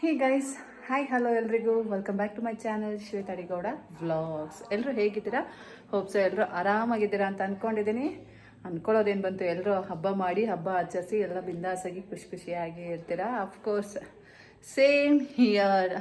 ಹೇ guys hi hello ಎಲ್ರಿಗೂ. Welcome back to my channel Shweta Adigowda. Vlogs ಎಲ್ಲರೂ ಹೇಗಿದ್ದೀರಾ? Hopes ಎಲ್ಲರೂ ಆರಾಮಾಗಿದ್ದೀರಾ ಅಂತ ಅಂದ್ಕೊಂಡಿದ್ದೀನಿ ಅಂದ್ಕೊಳ್ಳೋದೇನು ಬಂತು? ಎಲ್ಲರೂ ಹಬ್ಬ ಮಾಡಿ, ಹಬ್ಬ ಆಚರಿಸಿ, ಎಲ್ಲ ಬಿಂದಾಸಾಗಿ ಖುಷಿ ಖುಷಿಯಾಗಿ ಇರ್ತೀರಾ? ಅಫ್ಕೋರ್ಸ್ ಸೇಮ್ ಇಯರ್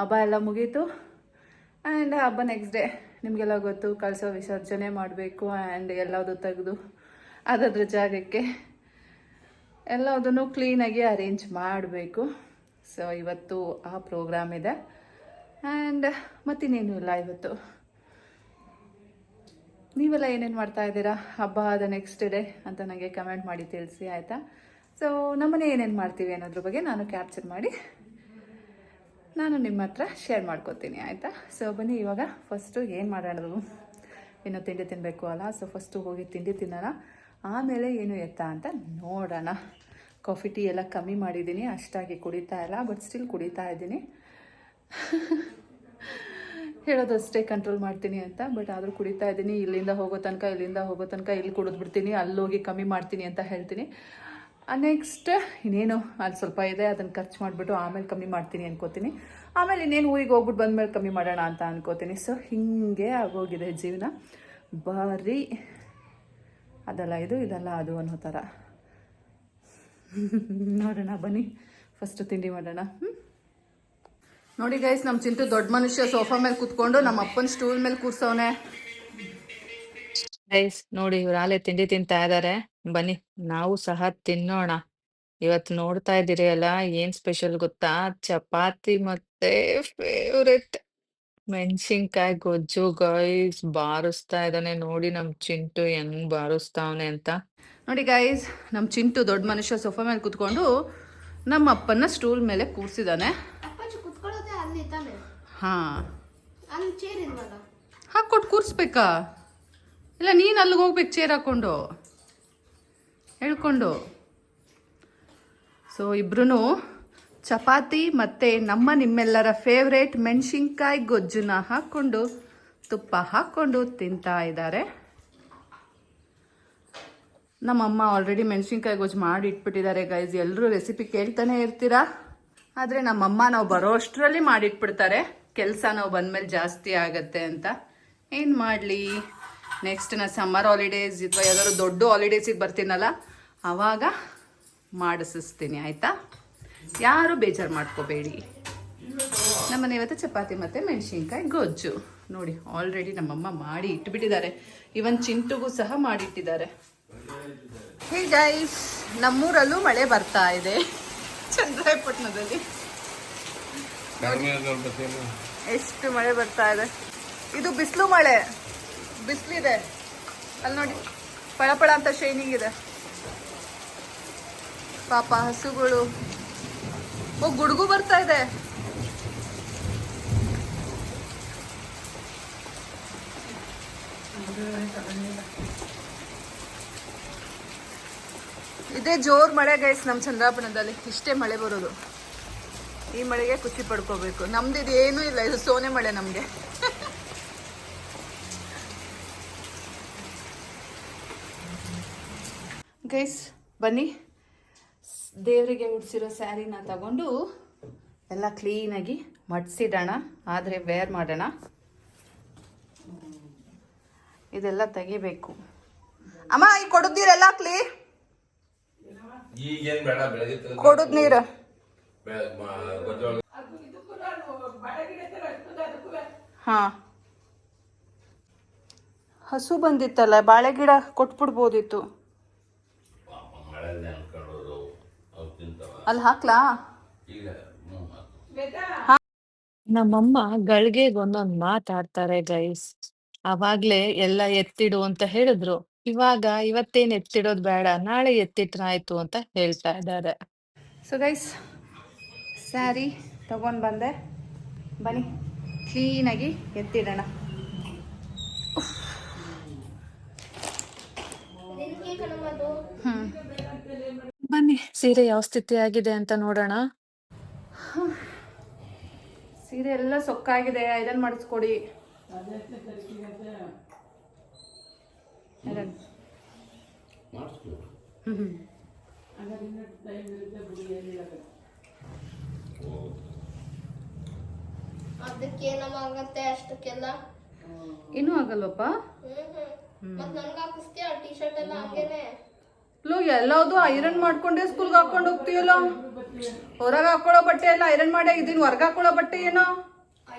ಹಬ್ಬ ಎಲ್ಲ ಮುಗೀತು. ಆ್ಯಂಡ್ ಹಬ್ಬ ನೆಕ್ಸ್ಟ್ ಡೇ ನಿಮಗೆಲ್ಲ ಗೊತ್ತು, ಕಳಸ ವಿಸರ್ಜನೆ ಮಾಡಬೇಕು ಆ್ಯಂಡ್ ಎಲ್ಲದು ತೆಗೆದು ಅದರ ಜಾಗಕ್ಕೆ ಎಲ್ಲದನ್ನು ಕ್ಲೀನಾಗಿ ಅರೇಂಜ್ ಮಾಡಬೇಕು. ಸೊ ಇವತ್ತು ಆ ಪ್ರೋಗ್ರಾಮ್ ಇದೆ. ಆ್ಯಂಡ್ ಮತ್ತಿನ್ನೇನು ಇಲ್ಲ ಇವತ್ತು. ನೀವೆಲ್ಲ ಏನೇನು ಮಾಡ್ತಾ ಇದ್ದೀರಾ? ಹಬ್ಬ ಆದ ನೆಕ್ಸ್ಟ್ ಡೇ ಅಂತ ನನಗೆ ಕಮೆಂಟ್ ಮಾಡಿ ತಿಳಿಸಿ, ಆಯಿತಾ? ಸೊ ನಮ್ಮನೆ ಏನೇನು ಮಾಡ್ತೀವಿ ಅನ್ನೋದ್ರ ಬಗ್ಗೆ ನಾನು ಕ್ಯಾಪ್ಚರ್ ಮಾಡಿ ನಾನು ನಿಮ್ಮ ಹತ್ರ ಶೇರ್ ಮಾಡ್ಕೊತೀನಿ, ಆಯಿತಾ? ಸೊ ಬನ್ನಿ ಇವಾಗ ಫಸ್ಟು ಏನು ಮಾಡೋಣ ಇನ್ನು ತಿಂಡಿ ತಿನ್ನಬೇಕು ಅಲ್ಲ? ಸೊ ಫಸ್ಟು ಹೋಗಿ ತಿಂಡಿ ತಿನ್ನೋಣ. ಆಮೇಲೆ ಏನು ಎತ್ತ ಅಂತ ನೋಡೋಣ. ಕಾಫಿ, ಟೀ ಎಲ್ಲ ಕಮ್ಮಿ ಮಾಡಿದ್ದೀನಿ. ಅಷ್ಟಾಗಿ ಕುಡಿತಾ ಇಲ್ಲ ಬಟ್ ಸ್ಟಿಲ್ ಕುಡಿತಾ ಇದ್ದೀನಿ. ಹೇಳೋದಷ್ಟೇ ಕಂಟ್ರೋಲ್ ಮಾಡ್ತೀನಿ ಅಂತ ಬಟ್ ಆದರೂ ಕುಡಿತಾ ಇದ್ದೀನಿ. ಇಲ್ಲಿಂದ ಹೋಗೋ ತನಕ, ಇಲ್ಲಿಂದ ಹೋಗೋ ತನಕ ಇಲ್ಲಿ ಕುಡಿದ್ಬಿಡ್ತೀನಿ. ಅಲ್ಲೋಗಿ ಕಮ್ಮಿ ಮಾಡ್ತೀನಿ ಅಂತ ಹೇಳ್ತೀನಿ. ನೆಕ್ಸ್ಟ್ ಇನ್ನೇನು, ಅಲ್ಲಿ ಸ್ವಲ್ಪ ಇದೆ, ಅದನ್ನು ಖರ್ಚು ಮಾಡಿಬಿಟ್ಟು ಆಮೇಲೆ ಕಮ್ಮಿ ಮಾಡ್ತೀನಿ ಅನ್ಕೋತೀನಿ. ಆಮೇಲೆ ಇನ್ನೇನು ಊರಿಗೆ ಹೋಗ್ಬಿಟ್ಟು ಬಂದಮೇಲೆ ಕಮ್ಮಿ ಮಾಡೋಣ ಅಂತ ಅನ್ಕೋತೀನಿ. ಸೊ ಹಿಂಗೆ ಆಗೋಗಿದೆ ಜೀವನ. ಬರೀ ಅದಲ್ಲ ಇದು, ಇದಲ್ಲ ಅದು ಅನ್ನೋ ಥರ. ನೋಡೋಣ, ಬನ್ನಿ. ಫಸ್ಟ್ ತಿಂಡಿ ಮಾಡೋಣ. ನೋಡಿ ಗೈಸ್ ನಮ್ಮ ಚಿಂಟು ದೊಡ್ಡ ಮನುಷ್ಯ ಸೋಫಾ ಮೇಲೆ ಕೂತ್ಕೊಂಡು ನಮ್ಮ ಅಪ್ಪನ ಸ್ಟೂಲ್ ಮೇಲೆ ಕೂರ್ಸವನೆ. ಗೈಸ್ ನೋಡಿ ಇವ್ರು ಆಲೆ ತಿಂಡಿ ತಿಂತಾ ಇದಾರೆ. ಬನ್ನಿ, ನಾವು ಸಹ ತಿನ್ನೋಣ. ಇವತ್ತು ನೋಡ್ತಾ ಇದ್ದೀರಿ ಅಲ್ಲ, ಏನ್ ಸ್ಪೆಷಲ್ ಗೊತ್ತಾ? ಚಪಾತಿ ಮತ್ತೆ ಫೇವ್ರೆಟ್ ಮೆಣಸಿನ್ಕಾಯಿ ಗೊಜ್ಜು ಗೈಸ್ ಬಾರಿಸ್ತಾ ಇದ್ದಾನೆ. ನೋಡಿ ನಮ್ ಚಿಂಟು ಹೆಂಗ್ ಬಾರಿಸ್ತಾವನೆ ಅಂತ. ನೋಡಿ ಗೈಸ್ ನಮ್ಮ ಚಿಂಟು ದೊಡ್ಡ ಮನುಷ್ಯ ಸೋಫಾ ಮೇಲೆ ಕೂತ್ಕೊಂಡು ನಮ್ಮ ಅಪ್ಪನ ಸ್ಟೂಲ್ ಮೇಲೆ ಕೂರ್ಸಿದಾನೆ. ಹಾ. ಹಾಕ್ಕೊಟ್ಟು ಕೂರಿಸ್ಬೇಕಾ? ಇಲ್ಲ ನೀನು ಅಲ್ಲಿಗೆ ಹೋಗ್ಬೇಕು ಚೇರ್ ಹಾಕ್ಕೊಂಡು ಹೇಳ್ಕೊಂಡು. ಸೊ ಇಬ್ರು ಚಪಾತಿ ಮತ್ತು ನಮ್ಮ ನಿಮ್ಮೆಲ್ಲರ ಫೇವ್ರೇಟ್ ಮೆಣಸಿನ್ಕಾಯಿ ಗೊಜ್ಜನ್ನ ಹಾಕ್ಕೊಂಡು ತುಪ್ಪ ಹಾಕ್ಕೊಂಡು ತಿಂತಾ ಇದ್ದಾರೆ. ನಮ್ಮಮ್ಮ ಆಲ್ರೆಡಿ ಮೆಣಸಿನ್ಕಾಯಿ ಗೊಜ್ಜು ಮಾಡಿ ಇಟ್ಬಿಟ್ಟಿದ್ದಾರೆ ಗೈಸ್ ಎಲ್ಲರೂ ರೆಸಿಪಿ ಕೇಳ್ತಾನೆ ಇರ್ತೀರಾ? ಆದರೆ ನಮ್ಮಮ್ಮ ನಾವು ಬರೋ ಅಷ್ಟರಲ್ಲಿ ಮಾಡಿಟ್ಬಿಡ್ತಾರೆ ಕೆಲಸ ನಾವು ಬಂದಮೇಲೆ ಜಾಸ್ತಿ ಆಗತ್ತೆ ಅಂತ. ಏನು ಮಾಡಲಿ? ನೆಕ್ಸ್ಟ್ ನಾ ಸಮ್ಮರ್ ಹಾಲಿಡೇಸ್ ಅಥವಾ ಯಾವ್ದಾದ್ರು ದೊಡ್ಡ ಹಾಲಿಡೇಸಿಗೆ ಬರ್ತೀನಲ್ಲ ಆವಾಗ ಮಾಡಿಸಿಸ್ತೀನಿ, ಆಯಿತಾ? ಯಾರು ಬೇಜಾರು ಮಾಡ್ಕೋಬೇಡಿ. ನಮ್ಮನೆ ಇವತ್ತು ಚಪಾತಿ ಮತ್ತು ಮೆಣಸಿನ್ಕಾಯಿ ಗೊಜ್ಜು. ನೋಡಿ ಆಲ್ರೆಡಿ ನಮ್ಮಮ್ಮ ಮಾಡಿ ಇಟ್ಬಿಟ್ಟಿದ್ದಾರೆ. ಇವನ್ ಚಿಂಟುಗೂ ಸಹ ಮಾಡಿಟ್ಟಿದ್ದಾರೆ ಹೇ ಗೈಸ್ ನಮ್ಮೂರಲ್ಲೂ ಮಳೆ ಬರ್ತಾ ಇದೆ. ಚಂದ್ರಾಯಪಟ್ಟಣದಲ್ಲಿ. ಎಷ್ಟು ಮಳೆ ಬರ್ತಾ ಇದೆ. ಇದು ಬಿಸಿಲು ಮಳೆ. ಬಿಸಿಲಿದೆ. ಅಲ್ಲಿ ನೋಡಿ ಪಳಪಳ ಅಂತ ಶೈನಿಂಗ್ ಇದೆ. ಪಾಪ ಹಸುಗಳು. ಓ ಗುಡುಗು ಬರ್ತಾ ಇದೆ. ಇದೇ ಜೋರು ಮಳೆ ಗೈಸ್ ನಮ್ಮ ಚಂದ್ರಾಪುರದಲ್ಲಿ. ಇಷ್ಟೇ ಮಳೆ ಬರೋದು. ಈ ಮಳೆಗೆ ಖುಷಿ ಪಡ್ಕೋಬೇಕು. ನಮ್ದು ಇದು ಏನೂ ಇಲ್ಲ ಇದು ಸೋನೆ ಮಳೆ ನಮಗೆ. ಗೈಸ್ ಬನ್ನಿ. ದೇವರಿಗೆ ಉಡ್ಸಿರೋ ಸ್ಯಾರಿನ ತಗೊಂಡು ಎಲ್ಲ ಕ್ಲೀನಾಗಿ ಮಡ್ಸಿಡೋಣ. ಆದರೆ ವೇರ್ ಮಾಡೋಣ. ಇದೆಲ್ಲ ತೆಗಿಬೇಕು. ಅಮ್ಮ ಈ ಕೊಡದ್ದೀರೆಲ್ಲ ಕ್ಲೀ ಈಗೇನ್ ಬೇಡ ಬೆಳಗ್ಗೆ ಕೊಡುದ್ ನೀರು. ಹಾ. ಹಸು ಬಂದಿತ್ತಲ್ಲ ಬಾಳೆ ಗಿಡ ಕೊಟ್ಬಿಡ್ಬೋದಿತ್ತು ಅಲ್ಲಿ ಹಾಕ್ಲಾ. ನಮ್ಮಮ್ಮ ಗಳಿಗೆಗೊಂದೊಂದ್ ಮಾತಾಡ್ತಾರೆ ಗೈಸ್ ಅವಾಗ್ಲೇ ಎಲ್ಲ ಎತ್ತಿಡು ಅಂತ ಹೇಳಿದ್ರು. ಇವಾಗ ಇವತ್ತೇನ್ ಎತ್ತಿಡೋದು ಬೇಡ ನಾಳೆ ಎತ್ತಿಟ್ರಾಯ್ತು ಅಂತ ಹೇಳ್ತಾ ಇದ್ದಾರೆ. ಸೊ ಗೈಸ್ ಸ್ಯಾರಿ ತಗೊಂಡು ಬಂದೆ. ಬನ್ನಿ ಕ್ಲೀನಾಗಿ ಎತ್ತಿಡೋಣ. ಬನ್ನಿ ಸೀರೆ ಯಾವ ಸ್ಥಿತಿ ಆಗಿದೆ ಅಂತ ನೋಡೋಣ. ಸೀರೆ ಎಲ್ಲ ಸೊಕ್ಕಾಗಿದೆ ಐರನ್ ಮಾಡಿಸ್ಕೊಡಿ. ಅದಕ್ಕೇನಮ್ಮ ಆಗತ್ತೆ ಅಷ್ಟಕ್ಕೆಲ್ಲ? ಇನ್ನೂ ಆಗಲ್ವಪ್ಪ ಮತ್ತೆ ಹ್ಮ್. ಮತ್ ನನ್ಗ ಹಾಕಿಸ್ತೀಯ? ಟಿ ಶರ್ಟ್ ಎಲ್ಲ ಹಂಗೇನೆ. ಲೋ ಎಲ್ಲದೂ ಐರನ್ ಮಾಡ್ಕೊಂಡೆ ಸ್ಕೂಲ್ಗೆ ಹಾಕೊಂಡು ಹೋಗ್ತೀಯಲ್ಲ? ಹೊರಗೆ ಹಾಕೊಳ್ಳೋ ಬಟ್ಟೆ ಎಲ್ಲ ಐರನ್ ಮಾಡೇ ಇದೀನಿ. ಹೊರಗೆ ಹಾಕೊಳ್ಳೋ ಬಟ್ಟೆ ಏನೋ?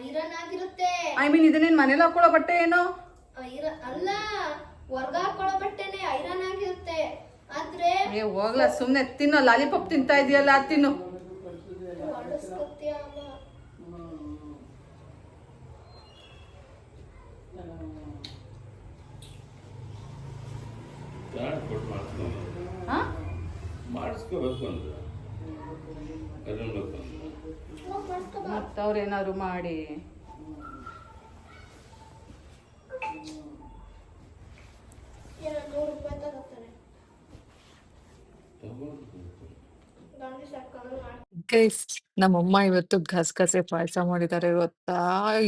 ಐರನ್ ಆಗಿರುತ್ತೆ. ಐ ಮೀನ್ ಇದನ್ನೇನು ಮನೇಲಿ ಹಾಕೊಳ್ಳೋ ಬಟ್ಟೆ ಏನೋ? ಅಲ್ಲ. ಹೊರ್ಗ ಹಾಕೊಳ್ಳೋ ಬಟ್ಟೆನೆ ಐರನ್ ಆಗಿರುತ್ತೆ. ಆದ್ರೆ ಏ ಹೋಗ್ಲ ಸುಮ್ನೆ ತಿನ್ನೋ ಲಾಲಿಪಾಪ್ ತಿಂತಾ ಇದೆಯಲ್ಲ ತಿನ್ನು. ಹೊರಡಿಸ್ಕೊತೀಯ ಅಮ್ಮ ಯಾರು ಕೊಟ್ಟು ಮಾಡಿಸ್ಕೊಂಡು ಹಾ? ಮಾಡಿಸ್ಕೋಬೇಕು ಅಂದ್ರೆ ಕರಿಬೇಕು ಅಂದ್ರೆ ಹೋಗ್ ಮಾಡ್ಸ್ಕೊ ಬಾ. ಮತ್ತವ್ರೇನಾದ್ರು ಮಾಡಿ ಏನೋ ನೂರು ರೂಪಾಯಿ ತಗೋತಾರೆ ತಗೊಂಡು ಗಾಂಧಿ ಸರ್ಕಾರ ಮಾಡಿ ಗೈಸ್ ನಮ್ಮಮ್ಮ ಇವತ್ತು ಗಸಗಸೆ ಪಾಯಸ ಮಾಡಿದ್ದಾರೆ ಗೊತ್ತಾ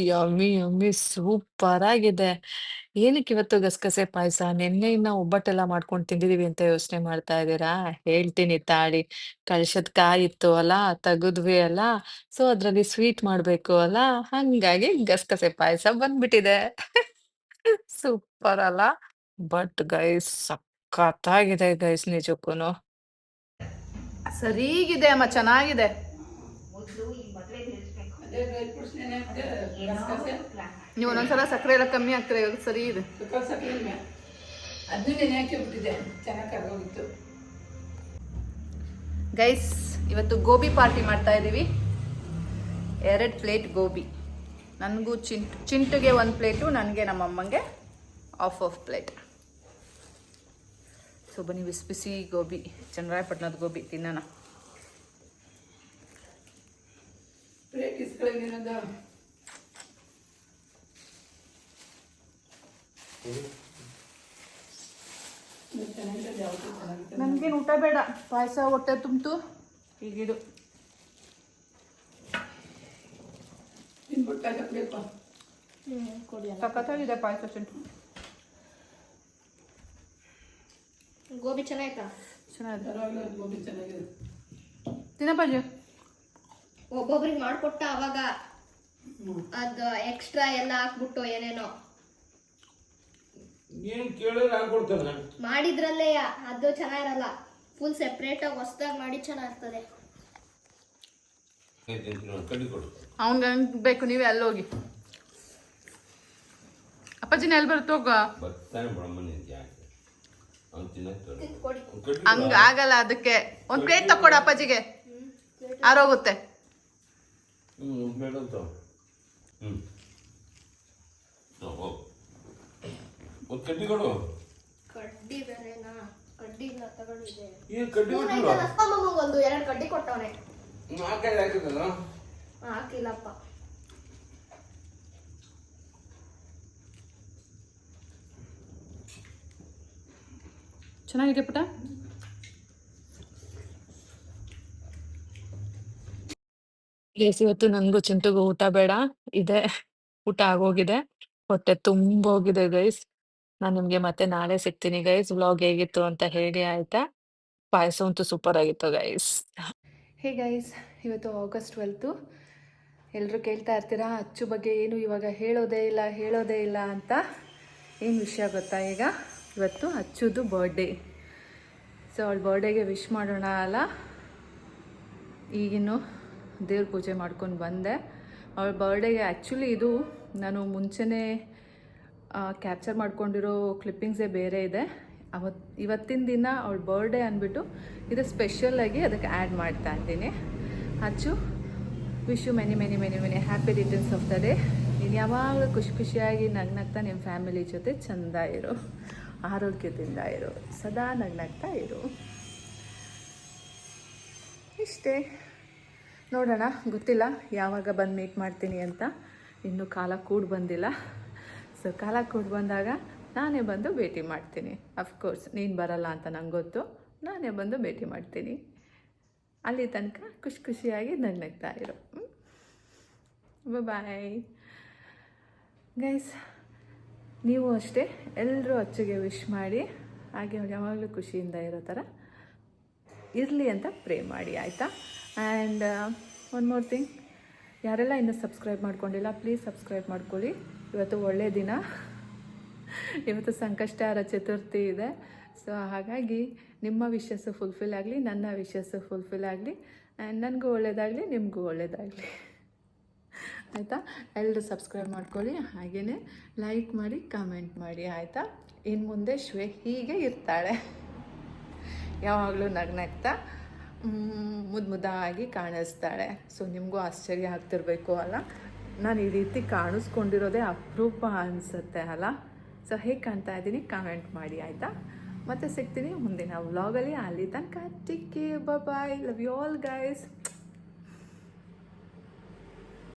ಯಮ್ಮಿ ಯಮ್ಮಿ ಸೂಪರ್ ಆಗಿದೆ. ಏನಕ್ಕೆ ಇವತ್ತು ಗಸಗಸೆ ಪಾಯಸ? ಇನ್ನ ಒಬ್ಬಟ್ಟೆಲ್ಲ ಮಾಡ್ಕೊಂಡು ತಿಂದಿದೀವಿ ಅಂತ ಯೋಚನೆ ಮಾಡ್ತಾ ಇದ್ದೀರಾ? ಹೇಳ್ತೀನಿ ತಾಳಿ. ಕಳ್ಸದ್ ಕಾಯಿತ್ತು ಅಲ್ಲ, ತೆಗೆದ್ವಿ ಅಲ್ಲ ಸೊ ಅದ್ರಲ್ಲಿ ಸ್ವೀಟ್ ಮಾಡ್ಬೇಕು ಅಲ್ಲ, ಹಂಗಾಗಿ ಗಸಗಸೆ ಪಾಯಸ ಬಂದ್ಬಿಟ್ಟಿದೆ. ಸೂಪರ್ ಅಲ್ಲ? ಬಟ್ ಗೈಸ್ ಸಖತ್ತಾಗಿದೆ ಗೈಸ್ ನಿಜಕ್ಕೂನು. ಸರಿಗಿದೆ, ಅಮ್ಮ, ಚೆನ್ನಾಗಿದೆ. ನೀವು ಒಂದೊಂದ್ಸಲ ಸಕ್ಕರೆ ಎಲ್ಲ ಕಮ್ಮಿ ಆಗ್ತಾರೆ ಇವಾಗ ಸರಿ ಇದೆ. ಗೈಸ್ ಇವತ್ತು ಗೋಬಿ ಪಾರ್ಟಿ ಮಾಡ್ತಾ ಇದ್ದೀವಿ. ಎರಡು ಪ್ಲೇಟ್ ಗೋಬಿ. ನನಗೂ ಚಿಂಟು, ಚಿಂಟುಗೆ ಒಂದು ಪ್ಲೇಟು, ನನಗೆ ನಮ್ಮ ಅಮ್ಮಂಗೆ ಆಫ್ ಆಫ್ ಪ್ಲೇಟ್ ಸೊ ಬನ್ನಿ ಬಿಸಿ ಬಿಸಿ ಗೋಬಿ ಚನ್ನರಾಯಪಟ್ಟಣದ ಗೋಬಿ ತಿನ್ನೋಣ. ನನಗೇನು ಊಟ ಬೇಡ. ಪಾಯಸ ಹೊಟ್ಟೆ ತುಂಬಿತು. ಈಗಿಡು ಸಖತ್ತಾಗಿದೆ ಪಾಯಸ ಚಿಂಟು ಗೋಬಿ ಚೆನ್ನಾಯ್ತಾ ಚೆನ್ನಾಗಿದೆ. ಗೋಬಿ ಚೆನ್ನಾಗಿದೆ. ತಿನ್ನಪ್ಪಾಜಿ ಒಬ್ಬೊಬ್ರಿಗೆ ಮಾಡಿಕೊಟ್ಟ ಅವಾಗ ಅದು ಎಕ್ಸ್ಟ್ರಾ ಎಲ್ಲ ಹಾಕ್ಬಿಟ್ಟು ಏನೇನೋ. ಏನು ಕೇಳಿದ್ರೆ ಮಾಡಿದ್ರಲ್ಲೇ ಅದು ಚೆನ್ನಾಗಿರಲ್ಲ. ಫುಲ್ ಸೆಪ್ರೇಟ್ ಆಗಿ ಹೊಸದಾಗಿ ಮಾಡಿ ಚೆನ್ನಾಗಿರ್ತದೆ ಅವ್ನಿಗೆ ಬೇಕು ನೀವೇ ಅಲ್ಲಿ ಹೋಗಿ ಅಪ್ಪಾಜಿನ ಎಲ್ಲಿ ಬರುತ್ತೆ ಹೋಗ ಬರ್ತಾನೆ ಹಂಗ ಆಗಲ್ಲ ಅದಕ್ಕೆ. ಒಂದ್ ಪ್ಲೇಟ್ ತಕೊಡ ಅಪ್ಪಾಜಿಗೆ. ಆರೋಗುತ್ತೆ ಒಂದು ಕಡ್ಡಿ ಕೊಡು. ಕಡ್ಡಿ ಬೇರೆನಾ? ಕಡ್ಡಿ ಇಲ್ಲ ತಗೊಂಡಿದೆ ಏನು ಕಡ್ಡಿ ಕೊಟ್ಟಿಲ್ಲ? ಒಂದು ಎರಡು ಕಡ್ಡಿ ಕೊಟ್ಟವನೆ. ಹಾಕಿಲ್ಲಪ್ಪ. ಚೆನ್ನಾಗಿದೆ ಪುಟ? ಇವತ್ತು ನನ್ಗೂ ಚಿಂಟುಗೂ ಊಟ ಬೇಡ. ಇದೆ. ಊಟ ಆಗೋಗಿದೆ. ಹೊಟ್ಟೆ ತುಂಬೋಗಿದೆ ಗೈಸ್ ನಾನು ನಿಮ್ಗೆ ಮತ್ತೆ ನಾಳೆ ಸಿಗ್ತೀನಿ ಗೈಸ್ ವ್ಲಾಗ್ ಹೇಗಿತ್ತು ಅಂತ ಹೇಳಿ ಆಯ್ತಾ? ಪಾಯಸ ಅಂತೂ ಸೂಪರ್ ಆಗಿತ್ತು ಗೈಸ್ ಹೇ ಗೈಸ್ ಇವತ್ತು ಆಗಸ್ಟ್ ಟ್ವೆಲ್ತು ಎಲ್ಲರೂ ಕೇಳ್ತಾ ಇರ್ತೀರಾ? ಅಚ್ಚು ಬಗ್ಗೆ ಏನು ಇವಾಗ ಹೇಳೋದೇ ಇಲ್ಲ ಹೇಳೋದೇ ಇಲ್ಲ ಅಂತ. ಏನು ವಿಷಯ ಗೊತ್ತಾ ಈಗ? ಇವತ್ತು ಅಚ್ಚುದು ಬರ್ಡೇ ಸೊ ಅವಳ ಬರ್ಡೇಗೆ ವಿಶ್ ಮಾಡೋಣ ಅಲ್ಲ? ಈಗಿನ್ನು ದೇವ್ರ ಪೂಜೆ ಮಾಡ್ಕೊಂಡು ಬಂದೆ. ಅವಳ ಬರ್ಡೇಗೆ ಆ್ಯಕ್ಚುಲಿ ಇದು ನಾನು ಮುಂಚೆನೇ ಕ್ಯಾಪ್ಚರ್ ಮಾಡ್ಕೊಂಡಿರೋ ಕ್ಲಿಪ್ಪಿಂಗ್ಸೇ ಬೇರೆ ಇದೆ. ಅವತ್ತು ಇವತ್ತಿನ ದಿನ ಅವಳ ಬರ್ಡೇ ಅಂದ್ಬಿಟ್ಟು ಇದು ಸ್ಪೆಷಲಾಗಿ ಅದಕ್ಕೆ ಆ್ಯಡ್ ಮಾಡ್ತಾ ಇದ್ದೀನಿ. Achchu wish you many many many many happy returns of the day ನೀನು ಯಾವಾಗಲೂ ಖುಷಿ ಖುಷಿಯಾಗಿ ನಗ್ನಗ್ತಾ ನಿಮ್ಮ ಫ್ಯಾಮಿಲಿ ಜೊತೆ ಚೆಂದ ಇರು. ಆರೋಗ್ಯದಿಂದ ಇರು, ಸದಾ ನಗ್ನಗ್ತಾ ಇರು. ಇಷ್ಟೇ. ನೋಡೋಣ, ಗೊತ್ತಿಲ್ಲ ಯಾವಾಗ ಬಂದು ಮೀಟ್ ಮಾಡ್ತೀನಿ ಅಂತ. ಇನ್ನೂ ಕಾಲ ಕೂಡಿ ಬಂದಿಲ್ಲ. ಸೊ ಕಾಲ ಕೂಡಿ ಬಂದಾಗ ನಾನೇ ಬಂದು ಭೇಟಿ ಮಾಡ್ತೀನಿ. ಅಫ್ಕೋರ್ಸ್ ನೀನು ಬರಲ್ಲ ಅಂತ ನಂಗೆ ಗೊತ್ತು. ನಾನೇ ಬಂದು ಭೇಟಿ ಮಾಡ್ತೀನಿ. ಅಲ್ಲಿ ತನಕ ಖುಷಿ ಖುಷಿಯಾಗಿ ನಗ್ನಗ್ತಾ ಇರು. ಬಾಯ್ ಗೈಸ್ ನೀವು ಅಷ್ಟೇ ಎಲ್ಲರೂ ಅಚ್ಚುಗೆ ವಿಶ್ ಮಾಡಿ, ಹಾಗೆ ಯಾವಾಗಲೂ ಖುಷಿಯಿಂದ ಇರೋ ಥರ ಇರಲಿ ಅಂತ ಪ್ರೇ ಮಾಡಿ, ಆಯಿತಾ? ಆ್ಯಂಡ್ ಒನ್ ಮೋರ್ ಥಿಂಗ್ ಯಾರೆಲ್ಲ ಇನ್ನೂ ಸಬ್ಸ್ಕ್ರೈಬ್ ಮಾಡ್ಕೊಂಡಿಲ್ಲ ಪ್ಲೀಸ್ ಸಬ್ಸ್ಕ್ರೈಬ್ ಮಾಡ್ಕೊಳ್ಳಿ. ಇವತ್ತು ಒಳ್ಳೆಯ ದಿನ. ಇವತ್ತು ಸಂಕಷ್ಟಾರ ಚತುರ್ಥಿ ಇದೆ. ಸೊ ಹಾಗಾಗಿ ನಿಮ್ಮ ವಿಶಸ್ಸು ಫುಲ್ಫಿಲ್ ಆಗಲಿ, ನನ್ನ ವಿಶಸ್ಸು ಫುಲ್ಫಿಲ್ ಆಗಲಿ ಆ್ಯಂಡ್ ನನಗೂ ಒಳ್ಳೆಯದಾಗಲಿ ನಿಮಗೂ ಒಳ್ಳೆಯದಾಗಲಿ ಆಯಿತಾ? ಎಲ್ಲರೂ ಸಬ್ಸ್ಕ್ರೈಬ್ ಮಾಡ್ಕೊಳ್ಳಿ ಹಾಗೆಯೇ ಲೈಕ್ ಮಾಡಿ ಕಮೆಂಟ್ ಮಾಡಿ, ಆಯಿತಾ? ಇನ್ನು ಮುಂದೆ ಶ್ವೇ ಹೀಗೆ ಇರ್ತಾಳೆ. ಯಾವಾಗಲೂ ನಗ್ನಗ್ತಾ ಮುದ್ದು ಮುದ್ದಾಗಿ ಕಾಣಿಸ್ತಾಳೆ. ಸೊ ನಿಮಗೂ ಆಶ್ಚರ್ಯ ಆಗ್ತಿರ್ಬೇಕು ಅಲ್ಲ? ನಾನು ಈ ರೀತಿ ಕಾಣಿಸ್ಕೊಂಡಿರೋದೇ ಅಪರೂಪ ಅನಿಸುತ್ತೆ ಅಲ್ಲ? ಸೊ ಹೇಗೆ ಕಾಣ್ತಾ ಇದ್ದೀನಿ ಕಾಮೆಂಟ್ ಮಾಡಿ, ಆಯಿತಾ? ಮತ್ತೆ ಸಿಗ್ತೀನಿ ಮುಂದಿನ ವ್ಲಾಗಲ್ಲಿ ಅಲ್ಲಿ. ತನಕ ಟಿಕ್ಕಿ bye love you all guys